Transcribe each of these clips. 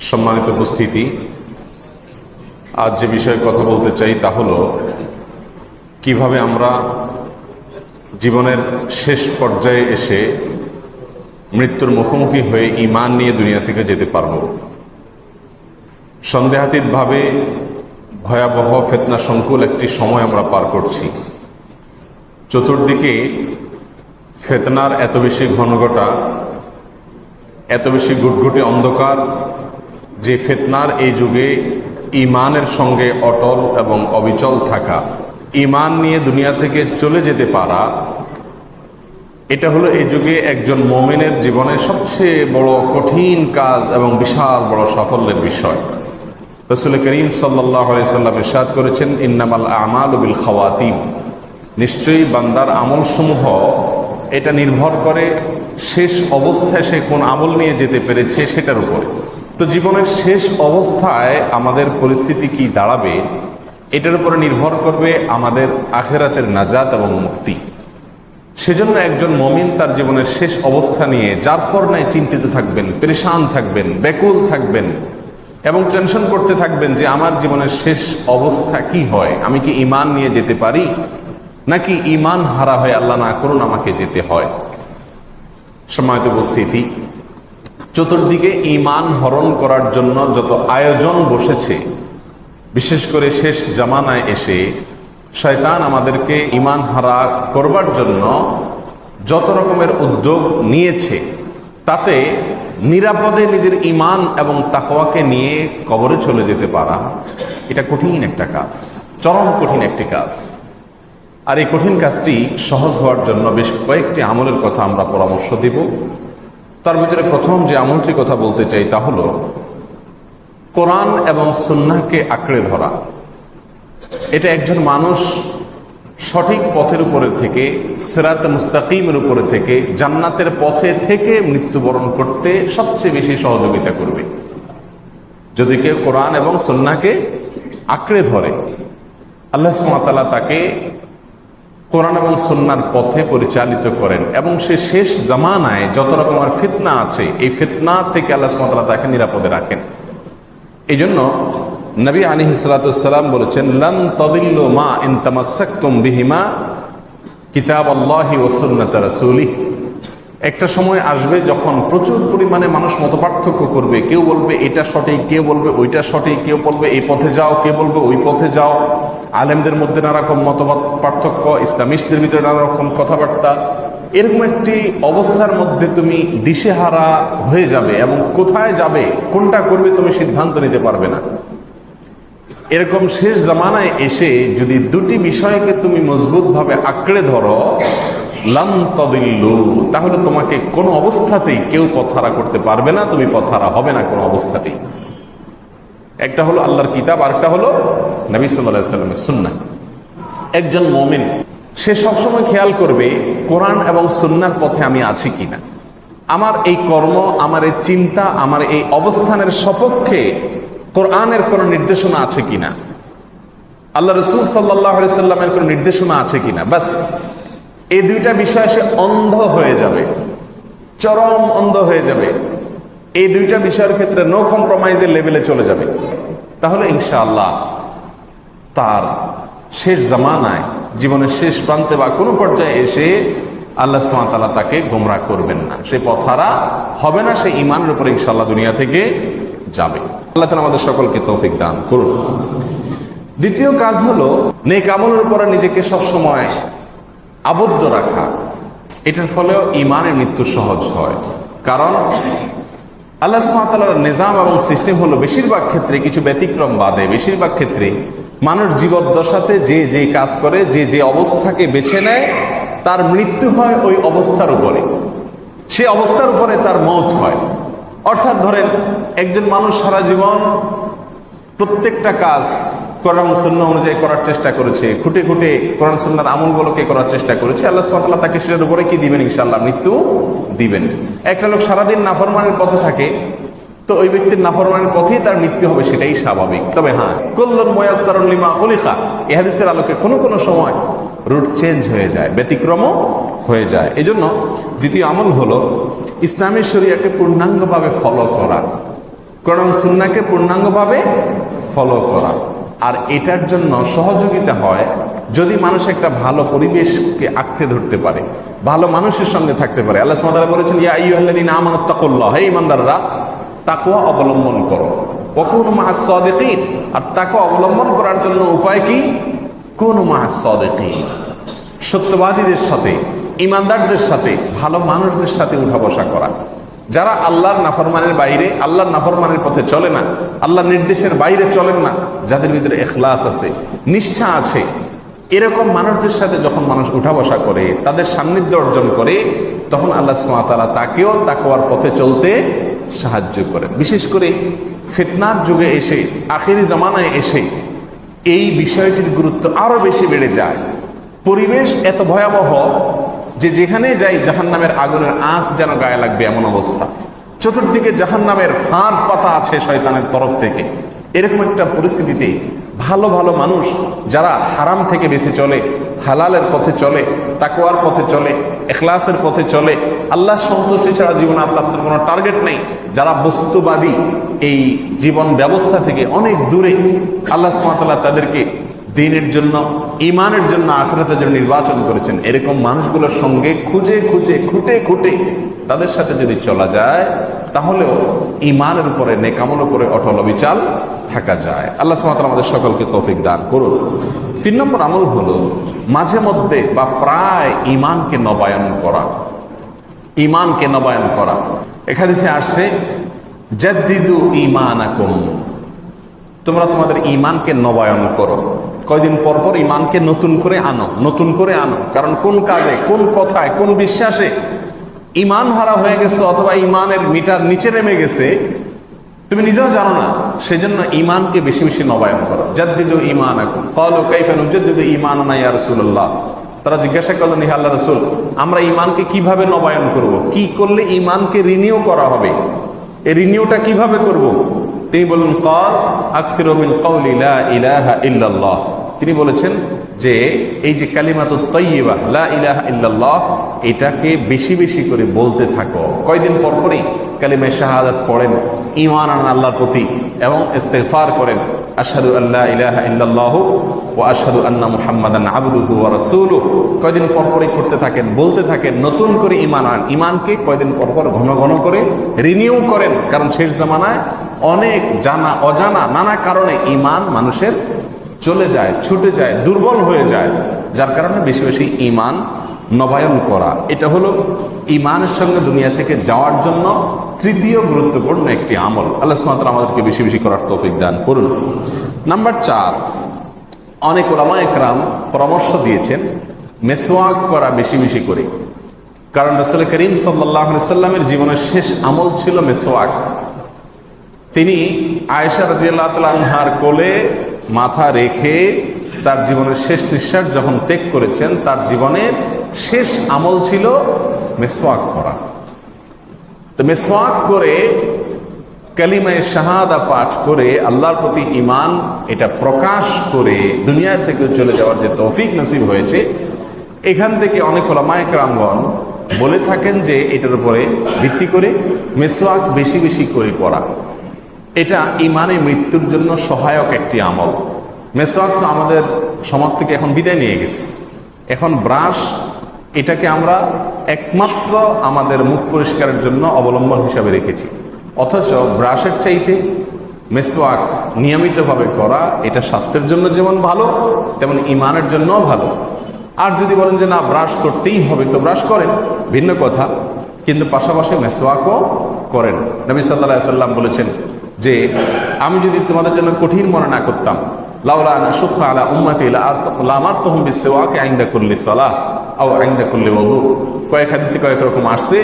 সম্মানিত উপস্থিতি, আজ যে বিষয়ে কথা বলতে চাই তা হলো, কীভাবে আমরা জীবনের শেষ পর্যায়ে এসে মৃত্যুর মুখোমুখি হয়ে ইমান নিয়ে দুনিয়া থেকে যেতে পারব? সন্দেহাতীতভাবে ভয়াবহ ফেতনা সংকুল একটি সময় আমরা পার করছি। চতুর্দিকে ফেতনার এত বেশি ঘনঘটা, এত বেশি গুটগুটি অন্ধকার যে ফেতনার এই যুগে ইমানের সঙ্গে অটল এবং অবিচল থাকা ইমান নিয়ে দুনিয়া থেকে চলে যেতে পারা, এটা হলো এই যুগে একজন মোমেনের জীবনের সবচেয়ে বড় কঠিন কাজ এবং বিশাল বড় সাফল্যের বিষয়। রসুল করিম সাল্লাম ইরশাদ করেছেন, ইন্নামাল আমাল বিল খাওয়াতিম নিশ্চয়ই বান্দার আমলসমূহ, এটা নির্ভর করে শেষ অবস্থায় সে কোন আমল নিয়ে যেতে পেরেছে সেটার উপরে। তো জীবনের শেষ অবস্থায় আমাদের পরিস্থিতি কি দাঁড়াবে, এটার উপরে নির্ভর করবে আমাদের আখেরাতের নাজাত এবং মুক্তি। সেজন্য একজন মমিন তার জীবনের শেষ অবস্থা নিয়ে যার পর নাই চিন্তিত থাকবেন, পরেশান থাকবেন, ব্যাকুল থাকবেন এবং টেনশন করতে থাকবেন যে আমার জীবনের শেষ অবস্থা কি হয়, আমি কি ইমান নিয়ে যেতে পারি নাকি ইমান হারা হয়ে আল্লাহ না করুন আমাকে যেতে হয়। সময়ত উপস্থিতি চতুর্দিকে ইমান হরণ করার জন্য যত আয়োজন বসেছে, বিশেষ করে শেষ জামানায় এসে শয়তান আমাদেরকে ইমান হারা করবার জন্য যত রকমের উদ্যোগ নিয়েছে, তাতে নিরাপদে নিজের ইমান এবং তাকওয়াকে নিয়ে কবরে চলে যেতে পারা, এটা কঠিন একটা কাজ, চরম কঠিন একটি কাজ। আর এই কঠিন কাজটি সহজ হওয়ার জন্য বেশ কয়েকটি আমলের কথা আমরা পরামর্শ দিব। তার ভিতরে প্রথম যে আমলটির কথা বলতে চাই তা হলো, কোরআন এবং সুন্নাহকে আঁকড়ে ধরা। এটা একজন মানুষ সঠিক পথের উপরে থেকে, সেরাত মুস্তাকিমের উপরে থেকে, জান্নাতের পথে থেকে মৃত্যুবরণ করতে সবচেয়ে বেশি সহযোগিতা করবে। যদি কেউ কোরআন এবং সন্নাকে আঁকড়ে ধরে, আল্লাহ সুমাতালা তাকে কোরআন এবং সন্ন্যার পথে পরিচালিত করেন এবং সে শেষ জামানায় যত রকমের ফিতনা আছে, এই ফিতনা থেকে আল্লাহ সুমাতালা তাকে নিরাপদে রাখেন। এই জন্য নবী আলী হিসালাম বলেছেন, লন তদিল্ল মা ইন তামাসাক্তুম বিহিমা কিতাব আল্লাহি ওসন্নত রাসূলি একটা সময় আসবে যখন প্রচুর পরিমাণে মানুষ মত পার্থক্য করবে। কেউ বলবে, এটা সঠিক। কেউ বলবে, ওইটা সঠিক। কেউ বলবে, এই পথে যাও। কেউ বলবে, ওই পথে যাও। আলেমদের মধ্যে নানা রকম মতবাদ, পার্থক্য, ইসলামিস্টদের ভিতরে নানা রকম কথাবার্তা, এরকম একটি অবস্থার মধ্যে তুমি দিশেহারা হয়ে যাবে এবং কোথায় যাবে, কোনটা করবে তুমি সিদ্ধান্ত নিতে পারবে না। এরকম শেষ জামানায় এসে যদি দুটি বিষয়কে তুমি মজবুতভাবে আঁকড়ে ধরো লাম তদিল্লু, তাহলে তোমাকে কোনো অবস্থাতেই কেউ পথহারা করতে পারবে না, তুমি পথহারা হবে না কোনো অবস্থাতেই। একটা হলো আল্লাহর কিতাব, আরেকটা হলো নবী সাল্লামের সুন্না একজন মমিন, সে সবসময় খেয়াল করবে, কোরআন এবং সুন্নার পথে আমি আছি কিনা। আমার এই কর্ম, আমার এই চিন্তা, আমার এই অবস্থানের সপক্ষে কোরআনের কোনো নির্দেশনা আছে কিনা? আল্লাহ রসুল সাল্লাহ সাল্লামের কোনো নির্দেশনা আছে কিনা? বাস এই দুইটা বিষয় সে অন্ধ হয়ে যাবে, চরম অন্ধ হয়ে যাবে। এই দুইটা বিষয়ের ক্ষেত্রে নো কম্প্রোমাইজের লেভেলে চলে যাবে। তাহলে ইনশাআল্লাহ তার শেষ জামানায়, জীবনের শেষ প্রান্তে বা কোনো পর্যায়ে এসে আল্লাহ সুমাতালা তাকে গোমরা করবেন না। সে পথারা হবে না, সে ইমানের উপরে ইনশাল্লাহ দুনিয়া থেকে যাবে। আল্লাহ তালা আমাদের সকলকে তৌফিক দান করুন। দ্বিতীয় কাজ হলো, নেক আমলের উপরে নিজেকে সবসময় আবদ্ধ রাখা। এটার ফলেও ইমানের মৃত্যু সহজ হয়। কারণ আল্লাহ সুমাতালার নিজাম এবং সিস্টেম হলো বেশিরভাগ ক্ষেত্রে কিছু ব্যতিক্রম বাদে। বেশিরভাগ ক্ষেত্রে মানুষ জীবদ্দশাতে যে যে কাজ করে, যে যে অবস্থাকে বেছে নেয়, তার মৃত্যু হয় ওই অবস্থার উপরে। সে অবস্থার উপরে তার মত হয়। অর্থাৎ ধরেন, একজন মানুষ সারা জীবন প্রত্যেকটা কাজ কোরআন শূন্য অনুযায়ী করার চেষ্টা করেছে, খুঁটে খুঁটে কোরআন সুন্নার আমলগুলোকে করার চেষ্টা করেছে, আল্লাহ সুবহানাহু তাকে সেটার উপরে কি দিবেন ইনশাআল্লাহ? মৃত্যু দিবেন। একটা লোক সারাদিন নাফরমানের পথে থাকে, তো ওই ব্যক্তির নাফরমানের পথেই তার মৃত্যু হবে সেটাই স্বাভাবিক। তবে হ্যাঁ কল্লন ময়াসারুল লিমা খলিকা। এ আলোকে কোনো কোনো সময় রুট চেঞ্জ হয়ে যায়, ব্যতিক্রমও হয়ে যায়। এজন্য দ্বিতীয় আমল হলো ইসলামের শরিয়াকে পূর্ণাঙ্গভাবে ফলো করা। কোরআন সুন্নাকে পূর্ণাঙ্গভাবে ফলো করা। আর এটার জন্য সহযোগিতা হয় যদি মানুষ একটা ভালো পরিবেশকে আঁকড়ে ধরতে পারে, ভালো মানুষের সঙ্গে থাকতে পারে, আল্লাহ সুমাতারা বলেছেন, ইয়া তাকুল্লাহ হে ইমানদাররা তাকওয়া অবলম্বন করো। ওকুন মা'আস সাদিকিন, আর তাকওয়া অবলম্বন করার জন্য উপায় কি? কোন মা'আস সাদিকিন। সত্যবাদীদের সাথে ইমানদারদের সাথে, ভালো মানুষদের সাথে উঠা বসা করা। যারা আল্লাহর নাফরমানের বাইরে, আল্লাহর নাফরমানের পথে চলে না, আল্লাহর নির্দেশের বাইরে চলেন না, যাদের ভিতরে এখলাস আছে, নিষ্ঠা আছে এরকম মানুষদের সাথে যখন মানুষ উঠা বসা করে, তাদের সান্নিধ্য অর্জন করে, তখন আল্লাহ সুমাতারা তাকেও তাকওয়ার পথে চলতে সাহায্য করে। বিশেষ করে ফেতনার যুগে এসে, আখেরি জামানায় এসে এই বিষয়টির গুরুত্ব আরও বেশি বেড়ে যায়। পরিবেশ এত ভয়াবহ যে যেখানে যাই জাহান নামের আগুনের আঁচ যেন গায়ে লাগবে এমন অবস্থা। চতুর্দিকে জাহান নামের ফাঁদ পাতা আছে শয়তানের তরফ থেকে। এরকম একটা পরিস্থিতিতে ভালো ভালো মানুষ যারা হারাম থেকে বেশি চলে, হালালের পথে চলে তাকোয়ার পথে চলে, এখলাসের পথে চলে, আল্লাহ সন্তুষ্টি ছাড়া জীবনে আত্মাত্মের কোনো টার্গেট নেই। যারা বস্তুবাদী এই জীবন ব্যবস্থা থেকে অনেক দূরে, আল্লাহ সুমাতাল্লাহ তাদেরকে দিনের জন্য ইমানের জন্য, আখরাতের জন্য নির্বাচন করেছেন। এরকম মানুষগুলোর সঙ্গে খুঁজে খুঁজে, খুঁটে খুঁটে তাদের সাথে যদি চলা যায়, তাহলেও ইমানের উপরে, নেকামল উপরে অটল অবিচাল থাকা যায়। আল্লাহ সুমাতাল আমাদের সকলকে তৌফিক দান করুন। তিন নম্বর আমল হলো মাঝে মধ্যে বা প্রায় ইমানকে নবায়ন করা। ইমানকে নবায়ন করা। এখানে সে আসছে, জাদ্দিদু ইমান তোমরা তোমাদের ইমানকে নবায়ন করো। কয়দিন পর পর ইমানকে নতুন করে আনো, নতুন করে আনো। কারণ কোন কাজে, কোন কথায়, কোন বিশ্বাসে ইমান হারা হয়ে গেছে অথবা ইমানের মিটার নিচে নেমে গেছে, তুমি নিজেও জানো না। সেজন্য ইমানকে বেশি বেশি নবায়ন করো। জাদ্দিদু ইমান এখন কল কাইফান উজ্জাদ্দিদু ইমান না ইয়া রাসূলুল্লাহ। তারা জিজ্ঞাসা করলেন ইহা আল্লাহ রসুল, আমরা ইমানকে কীভাবে নবায়ন করব। কি করলে ইমানকে রিনিউ করা হবে? এই রিনিউটা কীভাবে করব। তিনি বললেন কল আকফিরমিন ইলাহা ইল্লাল্লাহ। তিনি বলেছেন যে, এই যে কালিমাত তৈবা লা ইল্লাল্লাহ, এটাকে বেশি বেশি করে বলতে থাকো। কয়দিন পর পরই কালিমায় শাহাদাত পড়েন ইমান আন আল্লাহর প্রতি এবং ইস্তেফার করেন। আশহাদু আল্লাহ ইলাহা ইল্লাল্লাহু ও আশহাদু আন্না মুহাম্মাদান আবদুহু ওয়া রাসূলুহু। কয়দিন পর পরই করতে থাকেন, বলতে থাকেন, নতুন করে ইমান আন ইমানকে কয়দিন পর পর ঘন ঘন করে রিনিউ করেন। কারণ শেষ জামানায় অনেক জানা, অজানা, নানা কারণে ইমান মানুষের চলে যায়, ছুটে যায়, দুর্বল হয়ে যায়। যার কারণে বেশি বেশি ইমান নবায়ন করা। এটা হলো ইমানের সঙ্গে দুনিয়া থেকে যাওয়ার জন্য তৃতীয় গুরুত্বপূর্ণ একটি আমল। আল্লাহ সুমাত্রা আমাদেরকে বেশি বেশি করার তৌফিক দান করুন। নাম্বার চার, অনেক ওলামা একরাম পরামর্শ দিয়েছেন মেসোয়াক করা বেশি বেশি করে। কারণ রসুল করিম সাল্লাহ সাল্লামের জীবনের শেষ আমল ছিল মেসোয়াক তিনি আয়েশা রদিয়াল্লাহ তালহার কোলে মাথা রেখে তার জীবনের শেষ নিঃশ্বাস যখন ত্যাগ করেছেন, তার জীবনের শেষ আমল ছিল মেসওয়াক করা। তো মেসওয়াক করে, কালিমায় শাহাদা পাঠ করে আল্লাহর প্রতি ইমান এটা প্রকাশ করে দুনিয়া থেকে চলে যাওয়ার যে তৌফিক নসিব হয়েছে, এখান থেকে অনেক ওলামায়ক রামগণ বলে থাকেন যে এটার উপরে ভিত্তি করে মেসওয়াক বেশি বেশি করে করা। এটা ইমানে মৃত্যুর জন্য সহায়ক একটি আমল। মেসওয়াক তো আমাদের সমাজ থেকে এখন বিদায় নিয়ে গেছে। এখন ব্রাশ, এটাকে আমরা একমাত্র আমাদের মুখ পরিষ্কারের জন্য অবলম্বন হিসাবে রেখেছি। অথচ ব্রাশের চাইতে মেসওয়াক নিয়মিতভাবে করা, এটা স্বাস্থ্যের জন্য যেমন ভালো, তেমন ইমানের জন্যও ভালো। আর যদি বলেন যে না, ব্রাশ করতেই হবে, তো ব্রাশ করেন, ভিন্ন কথা। কিন্তু পাশাপাশি মেসওয়াকও করেন। নবী সাল্লাহ সাল্লাম বলেছেন যে আমি যদি তোমাদের জন্য কঠিন মনে না করতাম লাউলা আনা সুক্কা আলা উম্মাতি লামার তহম বিসওয়াকে আইন্দা করলি সলাহ আও আইন্দা করলি ওযু। কয়েক হাদিসে কয়েক রকম আসছে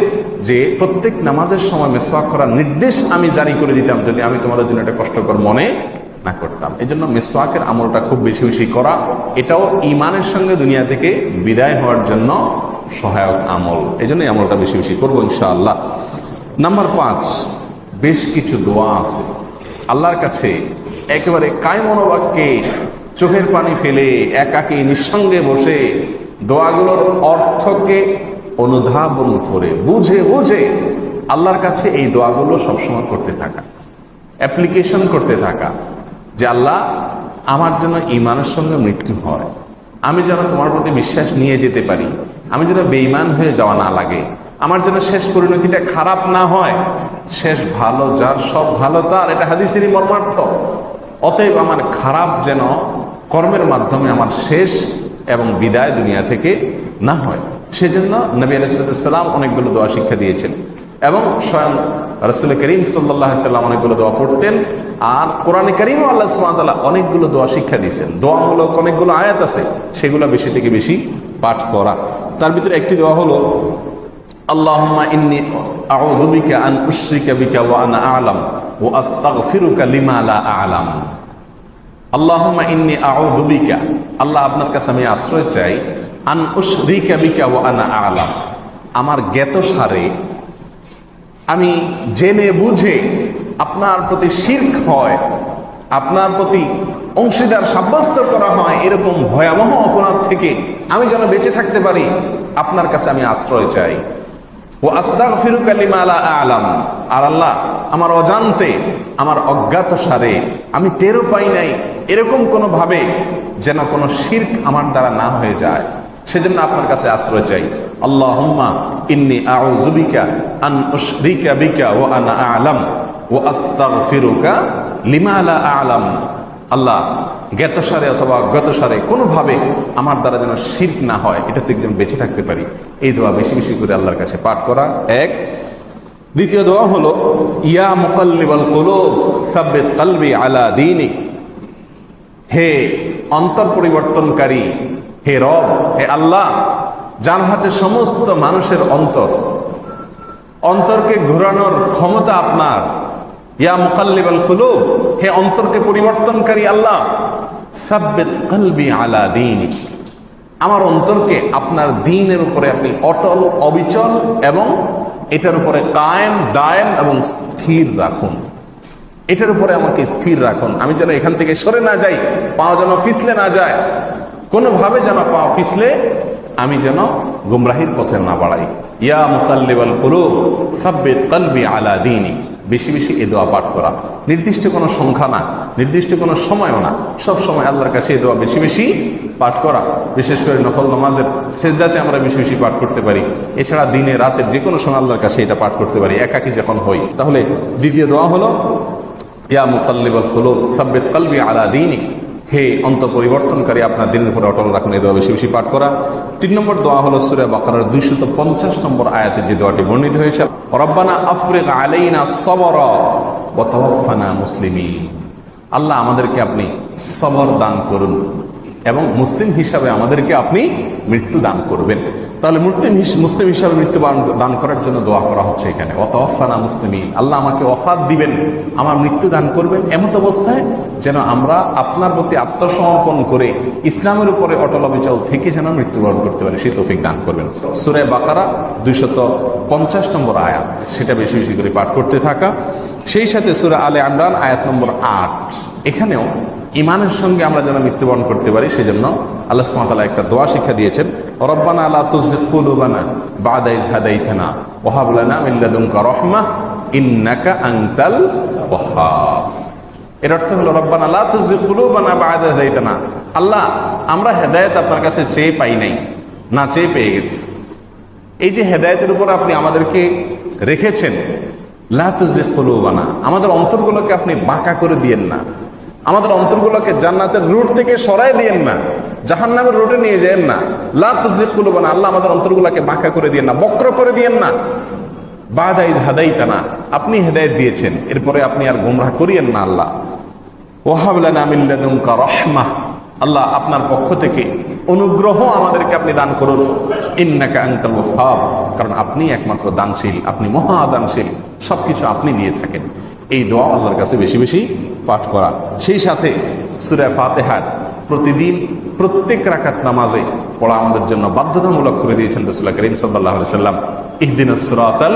যে প্রত্যেক নামাজের সময় মেসওয়াক করার নির্দেশ আমি জারি করে দিতাম যদি আমি তোমাদের জন্য এটা কষ্টকর মনে না করতাম। এই জন্য মেসওয়াকের আমলটা খুব বেশি বেশি করা, এটাও ইমানের সঙ্গে দুনিয়া থেকে বিদায় হওয়ার জন্য সহায়ক আমল। এই জন্য আমলটা বেশি বেশি করব ইনশাআল্লাহ। নাম্বার পাঁচ বেশ কিছু দোয়া আছে। আল্লাহর কাছে একেবারে কায়মনোবাক্যে চোখের পানি ফেলে একাকে নিঃসঙ্গে বসে দোয়াগুলোর অর্থকে অনুধাবন করে, বুঝে বুঝে আল্লাহর কাছে এই দোয়াগুলো সবসময় করতে থাকা অ্যাপ্লিকেশন করতে থাকা যে আল্লাহ, আমার জন্য ইমানের সঙ্গে মৃত্যু হয়। আমি যেন তোমার প্রতি বিশ্বাস নিয়ে যেতে পারি, আমি যেন বেইমান হয়ে যাওয়া না লাগে, আমার জন্য শেষ পরিণতিটা খারাপ না হয় শেষ ভালো, যার সব ভালো তার, এটা হাদিসেরই মর্মার্থ। অতএব আমার খারাপ যেন কর্মের মাধ্যমে আমার শেষ এবং বিদায় দুনিয়া থেকে না হয়। সেজন্য নবী আলাইসালাম অনেকগুলো দোয়া শিক্ষা দিয়েছেন। এবং স্বয়ং রসুল করিম সাল্লাহ সাল্লাম অনেকগুলো দোয়া পড়তেন। আর কোরআনে করিম আল্লাহ সুমাতাল্লাহ অনেকগুলো দোয়া শিক্ষা দিয়েছেন। দোয়ামূলক অনেকগুলো আয়াত আছে, সেগুলো বেশি থেকে বেশি পাঠ করা। তার ভিতরে একটি দোয়া হলো আল্লাহুম্মা ইন্নী আউযু বিকা আন উশরিকা বিকা ওয়া আনা আ'লাম আল্লাহুম্মা ইন্নী আল্লাহ আপনার কাছে আমি আশ্রয় চাই ওয়া আনা আ'লাম আমার জ্ঞাত সারে আমি জেনে বুঝে আপনার প্রতি শির্ক হয়, আপনার প্রতি অংশীদার সাব্যস্ত করা হয়, এরকম ভয়াবহ অপরাধ থেকে আমি যেন বেঁচে থাকতে পারি, আপনার কাছে আমি আশ্রয় চাই। ও আস্তাক ফিরুক আলিমালা আলাম। আর আল্লাহ, আমার অজান্তে, আমার অজ্ঞাত সারে, আমি টেরও পাই নাই এরকম কোনো ভাবে যেন কোনো শির্ক আমার দ্বারা না হয়ে যায়। সেজন্য আপনার কাছে আশ্রয় চাই। আল্লাহুম্মা ইন্নি আউযুবিকা আন উশরিকা বিকা ওয়া আনা আ'লাম। ওয়া আস্তাগফিরুকা লিমা লা আ'লাম। আল্লাহ জ্ঞাতসারে অথবা অজ্ঞাতসারে কোনোভাবে আমার দ্বারা যেন শির্ক না হয়, এটা থেকে যেন বেঁচে থাকতে পারি। এই দোয়া বেশি বেশি করে আল্লাহর কাছে পাঠ করা। এক, দ্বিতীয় দোয়া হলো, ইয়া মুকাল্লিবাল কুলুব, সাব্বিত কলবি আলা দীনিক। হে অন্তর পরিবর্তনকারী হে রব, হে আল্লাহ যার হাতে সমস্ত মানুষের অন্তর। অন্তরকে ঘোরানোর ক্ষমতা আপনার। ইয়া মুকাল্লিবাল কুলুব, হে অন্তরকে পরিবর্তনকারী আল্লাহ, সাব্বিত কলবি আলা দীনিক। আমার অন্তরকে আপনার দিনের উপরে আপনি অটল, অবিচল এবং এটার উপরে কায়েম, দায়েম এবং স্থির রাখুন। এটার উপরে আমাকে স্থির রাখুন। আমি যেন এখান থেকে সরে না যাই, পা যেন ফিসলে না যায়, কোনোভাবে যেন পা ফিসলে আমি যেন গুমরাহির পথে না বাড়াই। ইয়া মুসাল্লিবাল কুলুব, সাব্বিত কলবি আলা দীনি বেশি বেশি এ দোয়া পাঠ করা। নির্দিষ্ট কোনো সংখ্যা না, নির্দিষ্ট কোনো সময়ও না। সব সময় আল্লাহর কাছে এ দোয়া বেশি বেশি পাঠ করা। বিশেষ করে নফল নমাজের সেজদাতে আমরা বেশি বেশি পাঠ করতে পারি। এছাড়া দিনে রাতের যে কোনো সময় আল্লাহর কাছে এটা পাঠ করতে পারি, একাকি যখন হই। তাহলে দ্বিতীয় দোয়া হলো, ইয়া মুকাল্লিবাল কুলুব, সাব্বিত কলবি আলা দীনি হে অন্ত পরিবর্তনকারী আপনার দিনের পরে অটল রাখুন, এই দোয়া বেশি বেশি পাঠ করা। তিন নম্বর দোয়া হলো সুরে বাকার দুইশত পঞ্চাশ নম্বর আয়াতে যে দোয়াটি বর্ণিত হয়েছে, রব্বানা আফরিক আলাইনা সবর ও তওয়াফানা মুসলিমিন। আল্লাহ আমাদেরকে আপনি সবর দান করুন। এবং মুসলিম হিসাবে আমাদেরকে আপনি মৃত্যু দান করবেন। তাহলে মুসলিম মুসলিম হিসাবে মৃত্যু দান- করার জন্য দোয়া করা হচ্ছে এখানে। অত অফানা মুসলিমিন। আল্লাহ আমাকে অফাত দিবেন, আমার মৃত্যু দান করবেন এমত অবস্থায় যেন আমরা আপনার প্রতি আত্মসমর্পণ করে ইসলামের উপরে অটল অবিচল থেকে যেন মৃত্যুবরণ করতে পারি, সেই তৌফিক দান করবেন। সুরে বাকারা দুইশত পঞ্চাশ নম্বর আয়াত, সেটা বেশি বেশি করে পাঠ করতে থাকা। সেই সাথে সুরে আলে আমরান আয়াত নম্বর আট, এখানেও ইমানের সঙ্গে আমরা যেন মৃত্যুবরণ করতে পারি, সেজন্য আল্লাহ সুবহানাহু একটা দোয়া শিক্ষা দিয়েছেন, রব্বানা লা তুযিগ কুলুবানা বা'দা ইয হাদাইতানা ওয়া হাব লানা মিন লাদুনকা রাহমাহ ইন্নাকা আনতাল ওয়াহ্হাব। এর অর্থ হলো, রব্বানা লা তুযিগ কুলুবানা বা'দা ইয হাদাইতানা। আল্লাহ, আমরা হেদায়েত আপনার কাছে চেয়ে পাই নাই, না চেয়ে পেয়ে গেছি। এই যে হেদায়েতের উপর আপনি আমাদেরকে রেখেছেন, লা তুযিগ কুলুবানা আমাদের অন্তরগুলোকে আপনি বাঁকা করে দিয়েন না। আমাদের অন্তরগুলোকে জান্নাতের রুট থেকে সরাই দিয়েন না। জাহান নামের রুটে নিয়ে যেন না। লা তুযিগ আল্লাহ আমাদের অন্তরগুলোকে বাঁকা করে দিয়েন না, বক্র করে দিয়েন না। বাদাইজ হাদাইতানা, আপনি হেদায়েত দিয়েছেন, এরপরে আপনি আর গোমরাহ করিয়েন না আল্লাহ। ওহাবলানা মিল্লাদুনকা রহমাহ আল্লাহ আপনার পক্ষ থেকে অনুগ্রহ আমাদেরকে আপনি দান করুন। ইন্নাকা কারণ আপনি একমাত্র দানশীল, আপনি মহা মহাদানশীল, সবকিছু আপনি দিয়ে থাকেন। এই দোয়া আল্লাহর কাছে বেশি বেশি পাঠ করা। সেই সাথে সুরা ফাতেহার প্রতিদিন প্রত্যেক রাকাত নামাজে পড়া আমাদের জন্য বাধ্যতামূলক করে দিয়েছেন রসুল্লাহ করিম সাল্লাহ সাল্লাম ইহদিন সিরাতাল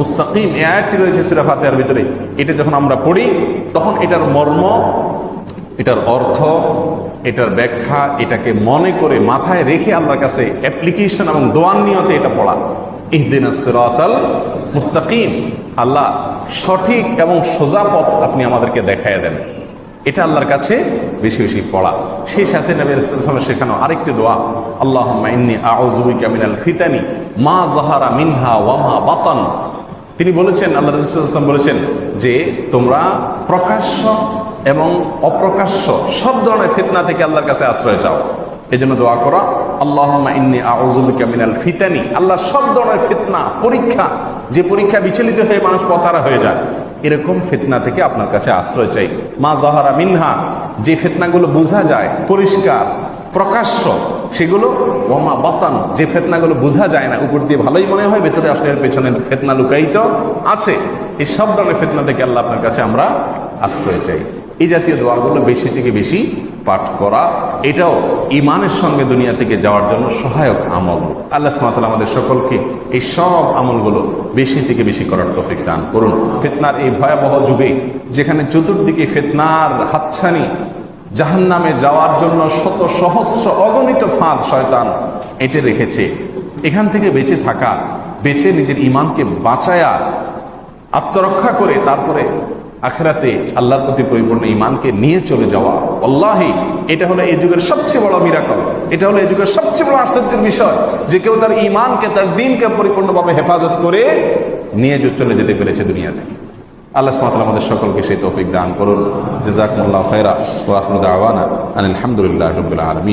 মুস্তাকিম। এই আয়াতটি রয়েছে সূরা ফাতিহার ভিতরে। এটা যখন আমরা পড়ি, তখন এটার মর্ম, এটার অর্থ, এটার ব্যাখ্যা, এটাকে মনে করে মাথায় রেখে আল্লাহর কাছে অ্যাপ্লিকেশন এবং দোয়ান নিয়তে এটা পড়া। মুস্তাকিম। আল্লাহ সঠিক এবং সোজা পথ আপনি আমাদেরকে দেখায় দেন। এটা আল্লাহর কাছে বেশি বেশি পড়া। সেই সাথে নবী শেখানো আরেকটি দোয়া আল্লাহ ইন্নি ফিতানি, মা জাহারা মিনহা ওয়ামা বাতান। তিনি বলেছেন, আল্লাহ রসুলাম বলেছেন যে, তোমরা প্রকাশ্য এবং অপ্রকাশ্য সব ধরনের ফিতনা থেকে আল্লাহর কাছে আশ্রয় চাও। এই জন্য দোয়া করা আল্লাহ ইন্নি আউজুবিকা মিনাল ফিতানি আল্লাহ সব ধরনের ফিতনা, পরীক্ষা, যে পরীক্ষা বিচলিত হয়ে মানুষ পথারা হয়ে যায়, এরকম ফিতনা থেকে আপনার কাছে আশ্রয় চাই। মা জাহারা মিনহা, যে ফিতনাগুলো বোঝা যায়, পরিষ্কার, প্রকাশ্য, সেগুলো ওমা বাতান, যে ফেতনাগুলো বোঝা যায় না, উপর দিয়ে ভালোই মনে হয়, ভেতরে আসলে পেছনে ফেতনা লুকায়িত আছে, এই সব ধরনের ফেতনা থেকে আল্লাহ আপনার কাছে আমরা আশ্রয় চাই। এই জাতীয় দোয়াগুলো বেশি থেকে বেশি পাঠ করা, এটাও ইমানের সঙ্গে দুনিয়া থেকে যাওয়ার জন্য সহায়ক আমল। আল্লাহ সুমাতাল আমাদের সকলকে এই সব আমলগুলো বেশি থেকে বেশি করার তফিক দান করুন। ফেতনার এই ভয়াবহ যুগে, যেখানে চতুর্দিকে ফেতনার হাতছানি জাহান নামে যাওয়ার জন্য শত সহস্র অগণিত ফাঁদ শয়তান এঁটে রেখেছে। এখান থেকে বেঁচে থাকা, বেঁচে নিজের ইমানকে বাঁচায়া, আত্মরক্ষা করে তারপরে আখেরাতে আল্লাহর প্রতি পরিপূর্ণ ইমানকে নিয়ে চলে যাওয়া। আল্লাহি এটা হলো এই যুগের সবচেয়ে বড় মিরাকল এটা হলো এই যুগের সবচেয়ে বড় আশ্চর্যের বিষয় যে কেউ তার ইমানকে তার দিনকে পরিপূর্ণভাবে হেফাজত করে নিয়ে চলে যেতে পেরেছে দুনিয়া থেকে। আল্লাহ সুবহানাহু আমাদের সকলকে সেই তৌফিক দান করুন। জাযাকুমুল্লাহু খাইরা ওয়া আখিরু দাওয়ানা আলহামদুলিল্লাহি আলামিন।